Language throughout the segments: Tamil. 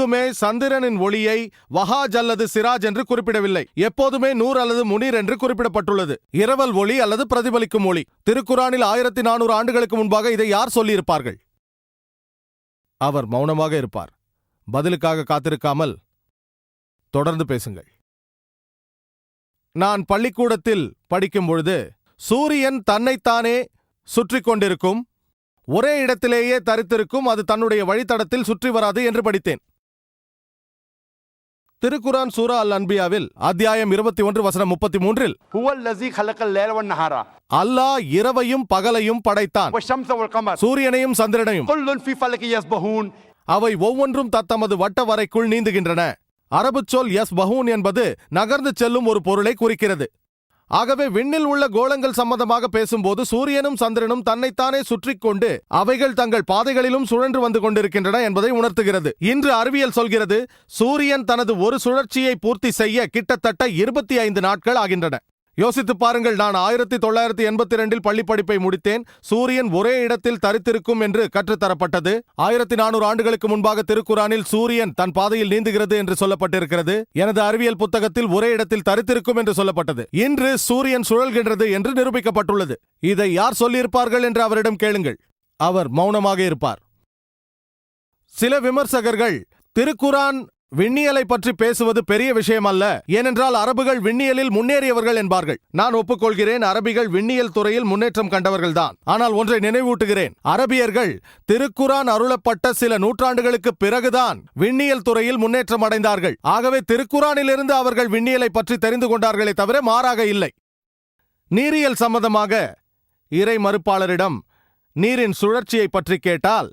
எப்போதுமே சந்திரனின் ஒளியை வஹாஜ் அல்லது சிராஜ் என்று குறிப்பிடவில்லை. எப்போதுமே நூர் அல்லது முனீர் என்று குறிப்பிடப்பட்டுள்ளது. இரவல் ஒளி அல்லது பிரதிபலிக்கும் ஒளி. திருக்குரானில் ஆயிரத்தி நானூறு ஆண்டுகளுக்கு முன்பாக இதை யார் சொல்லியிருப்பார்கள்? அவர் மௌனமாக இருப்பார். பதிலுக்காக காத்திருக்காமல் தொடர்ந்து பேசுங்கள். நான் பள்ளிக்கூடத்தில் படிக்கும் பொழுது சூரியன் தன்னைத்தானே சுற்றி கொண்டிருக்கும் ஒரே இடத்திலேயே தரித்திருக்கும் அது தன்னுடைய வழித்தடத்தில் சுற்றி வராது என்று படித்தேன். திருக்குரான் சூரா அல் அன்பியாவில் அத்தியாயம் இருபத்தி ஒன்று வசனம் முப்பத்தி மூன்றில் அல்லாஹ் இரவையும் பகலையும் படைத்தான். சூரியனையும் சந்திரனையும். அவை ஒவ்வொன்றும் தத்தமது வட்ட வரைக்குள் நீந்துகின்றன. அரபு சொல் எஸ் பஹூன் என்பது நகர்ந்து செல்லும் ஒரு பொருளை குறிக்கிறது. ஆகவே விண்ணில் உள்ள கோளங்கள் சம்பந்தமாக பேசும்போது சூரியனும் சந்திரனும் தன்னைத்தானே சுற்றிக் கொண்டு அவைகள் தங்கள் பாதைகளிலும் சுழன்று வந்து கொண்டிருக்கின்றன என்பதை உணர்த்துகிறது. இன்று அறிவியல் சொல்கிறது சூரியன் தனது ஒரு சுழற்சியை பூர்த்தி செய்ய கிட்டத்தட்ட இருபத்தி ஐந்து நாட்கள் ஆகின்றன. யோசித்து பாருங்கள் நான் ஆயிரத்தி தொள்ளாயிரத்தி எண்பத்தி ரெண்டில் பள்ளி படிப்பை முடித்தேன். சூரியன் ஒரே இடத்தில் தரித்திருக்கும் என்று கற்றுத்தரப்பட்டது. ஆயிரத்தி நானூறு ஆண்டுகளுக்கு முன்பாக திருக்குரானில் சூரியன் தன் பாதையில் நீந்துகிறது என்று சொல்லப்பட்டிருக்கிறது. எனது அறிவியல் புத்தகத்தில் ஒரே இடத்தில் தரித்திருக்கும் என்று சொல்லப்பட்டது. இன்று சூரியன் சுழல்கின்றது என்று நிரூபிக்கப்பட்டுள்ளது. இதை யார் சொல்லியிருப்பார்கள் என்று அவரிடம் கேளுங்கள். அவர் மௌனமாக இருப்பார். சில விமர்சகர்கள் திருக்குரான் விண்ணியலை பற்றி பேசுவது பெரிய விஷயம் அல்ல ஏனென்றால் அரபுகள் விண்ணியலில் முன்னேறியவர்கள் என்பார்கள். நான் ஒப்புக்கொள்கிறேன் அரபிகள் விண்ணியல் துறையில் முன்னேற்றம் கண்டவர்கள்தான். ஆனால் ஒன்றை நினைவூட்டுகிறேன். அரபியர்கள் திருக்குரான் அருளப்பட்ட சில நூற்றாண்டுகளுக்கு பிறகுதான் விண்ணியல் துறையில் முன்னேற்றம் அடைந்தார்கள். ஆகவே திருக்குரானிலிருந்து அவர்கள் விண்ணியலை பற்றி தெரிந்து கொண்டார்களே தவிர மாறாக இல்லை. நீரியல் சம்பந்தமாக இறை மறுப்பாளரிடம் நீரின் சுழற்சியை பற்றி கேட்டால்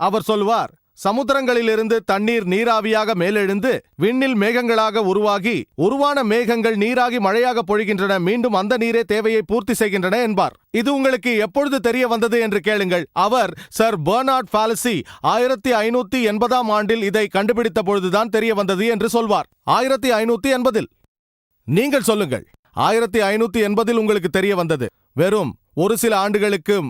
அவர் சொல்வார் சமுத்திரங்களிலிருந்து தண்ணீர் நீராவியாக மேலெழுந்து விண்ணில் மேகங்களாக உருவாகி உருவான மேகங்கள் நீராகி மழையாக பொழிகின்றன. மீண்டும் அந்த நீரே தேவையை பூர்த்தி செய்கின்றன என்பார். இது உங்களுக்கு எப்பொழுது தெரிய வந்தது என்று கேளுங்கள். அவர் சர் பெர்னார்ட் பாலசி ஆயிரத்தி ஐநூத்தி எண்பதாம் ஆண்டில் இதை கண்டுபிடித்த பொழுதுதான் தெரிய வந்தது என்று சொல்வார். ஆயிரத்தி ஐநூத்தி எண்பதில். நீங்கள் சொல்லுங்கள். ஆயிரத்தி ஐநூத்தி எண்பதில் உங்களுக்கு தெரிய வந்தது. வெறும் ஒரு சில ஆண்டுகளுக்கு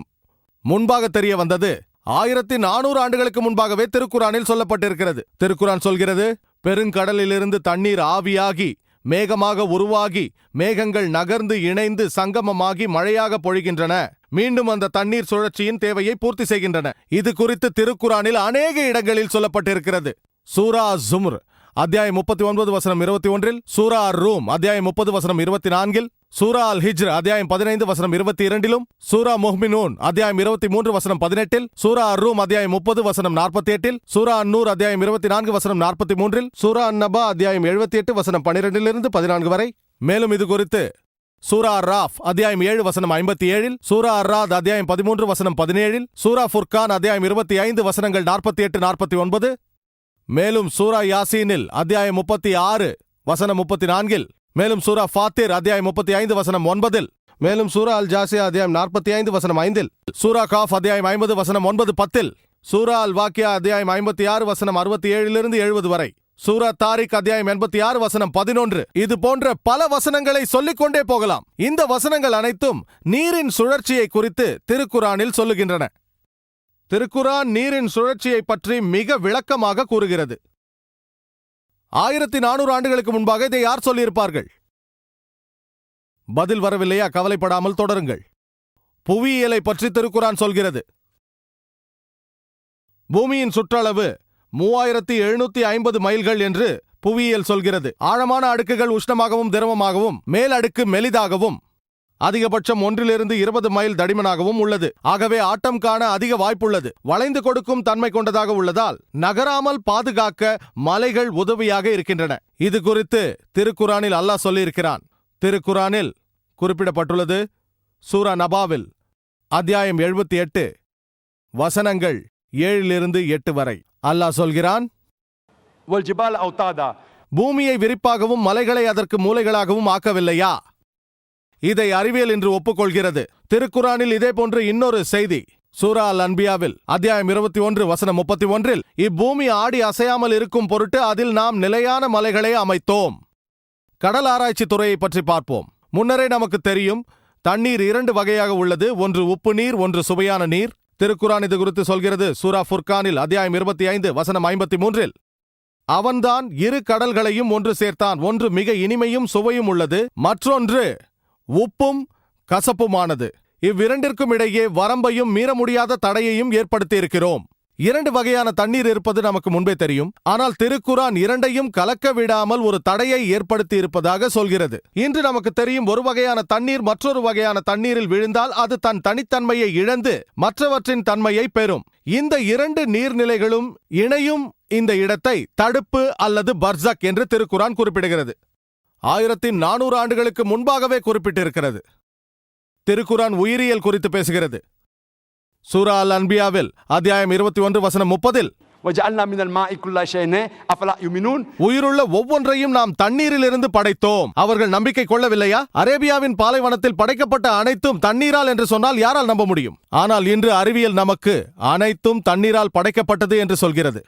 முன்பாக தெரிய வந்தது. ஆயிரத்தி நானூறு ஆண்டுகளுக்கு முன்பாகவே திருக்குறானில் சொல்லப்பட்டிருக்கிறது. திருக்குறான் சொல்கிறது பெருங்கடலிலிருந்து தண்ணீர் ஆவியாகி மேகமாக உருவாகி மேகங்கள் நகர்ந்து இணைந்து சங்கமமாகி மழையாக பொழிகின்றன. மீண்டும் அந்த தண்ணீர் சுழற்சியின் தேவையை பூர்த்தி செய்கின்றன. இது குறித்து திருக்குரானில் அநேக இடங்களில் சொல்லப்பட்டிருக்கிறது. சூரா ஜும்ர் அத்தியாயம் முப்பத்தி ஒன்பது வசனம் இருபத்தி ஒன்றில் சூரா அர் ரூம் அத்தியாயம் முப்பது வசனம் இருபத்தி நான்கில் சூரா அல் ஹிஜ்ர் அத்தியாயம் பதினைந்து வசனம் இருபத்தி இரண்டிலும் சூரா முஹ்மினூன் அத்தியாயம் இருபத்தி மூன்று வசனம் பதினெட்டில் சூரா அர் ரூம் அத்தியாயம் முப்பது வசனம் நாற்பத்தி எட்டில் சூரா அன்னூர் அத்தியாயம் இருபத்தி நான்கு வசனம் நாற்பத்தி மூன்றில் சூரா அன்னபா அத்தியாயம் எழுபத்தி எட்டு வசனம் பனிரெண்டிலிருந்து பதினான்கு வரை. மேலும் இது குறித்து சூரா ராஃப் அத்தியாயம் ஏழு வசனம் ஐம்பத்தி ஏழில் சூரா அர் ராத் அத்தியாயம் பதிமூன்று வசனம் பதினேழில் சூரா ஃபுர்கான் அத்தியாயம் இருபத்தி ஐந்து வசனங்கள் நாற்பத்தி எட்டு நாற்பத்தி ஒன்பது மேலும் சூரா யாசீனில் அத்தியாயம் முப்பத்தி ஆறு வசனம் முப்பத்தி நான்கில். மேலும் சூரா ஃபாத்திர் அத்தியாயம் முப்பத்தி ஐந்து வசனம் ஒன்பதில். மேலும் சூரா அல் ஜாசியா அத்தியாயம் நாற்பத்தி ஐந்து வசனம் ஐந்தில். சூரா காஃப் அத்தியாயம் ஐம்பது வசனம் ஒன்பது பத்தில். சூரா அல் வாக்கியா அத்தியாயம் ஐம்பத்தி ஆறு வசனம் அறுபத்தி ஏழிலிருந்து எழுபது வரை. சூரா தாரிக் அத்தியாயம் எண்பத்தி ஆறு வசனம் பதினொன்று. இது போன்ற பல வசனங்களை சொல்லிக்கொண்டே போகலாம். இந்த வசனங்கள் அனைத்தும் நீரின் சுழற்சியை குறித்து திருக்குரானில் சொல்லுகின்றன. திருக்குரான் நீரின் சுழற்சியை பற்றி மிக விளக்கமாக கூறுகிறது. ஆயிரத்தி நானூறு ஆண்டுகளுக்கு முன்பாக இதை யார் சொல்லியிருப்பார்கள்? பதில் வரவில்லையா? கவலைப்படாமல் தொடருங்கள். புவியியலை பற்றி திருக்குரான் சொல்கிறது. பூமியின் சுற்றளவு மூவாயிரத்தி எழுநூத்தி ஐம்பது மைல்கள் என்று புவியியல் சொல்கிறது. ஆழமான அடுக்குகள் உஷ்ணமாகவும் திரவமாகவும் மேல் அடுக்கு மெலிதாகவும் அதிகபட்சம் ஒன்றிலிருந்து இருபது மைல் தடிமனாகவும் உள்ளது. ஆகவே ஆட்டம் காண அதிக வாய்ப்புள்ளது. வளைந்து கொடுக்கும் தன்மை கொண்டதாக உள்ளதால் நகராமல் பாதுகாக்க மலைகள் உதவியாக இருக்கின்றன. இது குறித்து திருக்குரானில் அல்லாஹ் சொல்லியிருக்கிறான். திருக்குரானில் குறிப்பிடப்பட்டுள்ளது. சூரா நபாவில் அத்தியாயம் எழுபத்தி எட்டு. வசனங்கள் ஏழிலிருந்து எட்டு வரை. அல்லாஹ் சொல்கிறான் பூமியை விரிப்பாகவும் மலைகளை அதற்கு மூலைகளாகவும் ஆக்கவில்லையா? இதை அறிவியல் என்று ஒப்புக்கொள்கிறது. திருக்குரானில் இதே போன்று இன்னொரு செய்தி. சூரா அல் அன்பியாவில் அத்தியாயம் இருபத்தி ஒன்று வசனம் முப்பத்தி ஒன்றில் இப்பூமி ஆடி அசையாமல் இருக்கும் பொருட்டு அதில் நாம் நிலையான மலைகளை அமைத்தோம். கடல் ஆராய்ச்சி துறையை பற்றி பார்ப்போம். முன்னரே நமக்கு தெரியும் தண்ணீர் இரண்டு வகையாக உள்ளது. ஒன்று உப்பு நீர் ஒன்று சுவையான நீர். திருக்குரான் இது குறித்து சொல்கிறது. சூரா ஃபுர்கானில் அத்தியாயம் இருபத்தி ஐந்து வசனம் ஐம்பத்தி மூன்றில் அவன்தான் இரு கடல்களையும் ஒன்று சேர்த்தான். ஒன்று மிக இனிமையும் சுவையும் உள்ளது. மற்றொன்று உப்பும் கசப்புமானது. இவ்விரண்டிற்கும் இடையே வரம்பையும் மீற முடியாத தடையையும் ஏற்படுத்தியிருக்கிறோம். இரண்டு வகையான தண்ணீர் இருப்பது நமக்கு முன்பே தெரியும். ஆனால் திருக்குரான் இரண்டையும் கலக்க விடாமல் ஒரு தடையை ஏற்படுத்தி இருப்பதாக சொல்கிறது. இன்று நமக்கு தெரியும் ஒரு வகையான தண்ணீர் மற்றொரு வகையான தண்ணீரில் விழுந்தால் அது தன் தனித்தன்மையை இழந்து மற்றவற்றின் தன்மையை பெறும். இந்த இரண்டு நீர்நிலைகளும் இணையும் இந்த இடத்தை தடுப்பு அல்லது பர்சக் என்று திருக்குரான் குறிப்பிடுகிறது. ஆயிரத்தி நானூறு ஆண்டுகளுக்கு முன்பாகவே குறிப்பிட்டிருக்கிறது. திருக்குரான் உயிரியல் குறித்து பேசுகிறது. சூரா அல் அன்பியாவில் அத்தியாயம் இருபத்தி ஒன்று வசனம் முப்பதில் உயிருள்ள ஒவ்வொன்றையும் நாம் தண்ணீரில் இருந்து படைத்தோம். அவர்கள் நம்பிக்கை கொள்ளவில்லையா? அரேபியாவின் பாலைவனத்தில் படைக்கப்பட்ட அனைத்தும் தண்ணீரால் என்று சொன்னால் யாரால் நம்ப முடியும்? ஆனால் இன்று அறிவியல் நமக்கு அனைத்தும் தண்ணீரால் படைக்கப்பட்டது என்று சொல்கிறது.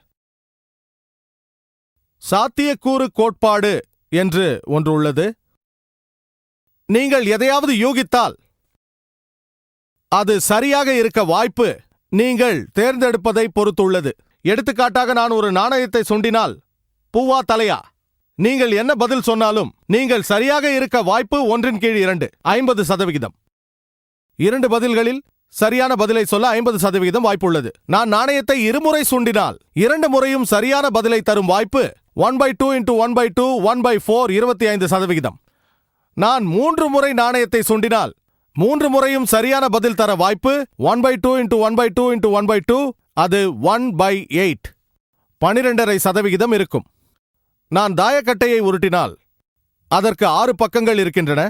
சாத்தியக்கூறு கோட்பாடு என்று ஒன்று உள்ளது. நீங்கள் எதையாவது யூகித்தால் அது சரியாக இருக்க வாய்ப்பு நீங்கள் தேர்ந்தெடுப்பதை பொறுத்துள்ளது. எடுத்துக்காட்டாக நான் ஒரு நாணயத்தை சுண்டினால் பூவா தலையா நீங்கள் என்ன பதில் சொன்னாலும் நீங்கள் சரியாக இருக்க வாய்ப்பு ஒன்றின் கீழ் இரண்டு ஐம்பது சதவிகிதம். இரண்டு பதில்களில் சரியான பதிலை சொல்ல ஐம்பது சதவிகிதம் வாய்ப்புள்ளது. நான் நாணயத்தை இருமுறை சுண்டினால் இரண்டு முறையும் சரியான பதிலை தரும் வாய்ப்பு one by two into one by two one by four இருபத்தி ஐந்து சதவிகிதம். நான் மூன்று முறை நாணயத்தை சுண்டினால் மூன்று முறையும் சரியான பதில் தர வாய்ப்பு one by two into one by two into one by two அது ஒன் பை எயிட். பனிரெண்டரை சதவிகிதம் இருக்கும். நான் தாயக்கட்டையை உருட்டினால் அதற்கு ஆறு பக்கங்கள் இருக்கின்றன.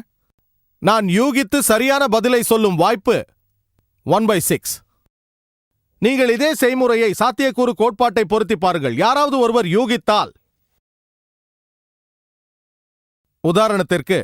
நான் யூகித்து சரியான பதிலை சொல்லும் வாய்ப்பு ஒன் பை சிக்ஸ். நீங்கள் இதே செய்முறையை சாத்தியக்கூறு கோட்பாட்டை பொருத்தி பாருங்கள். யாராவது ஒருவர் யூகித்தால் உதாரணத்திற்கு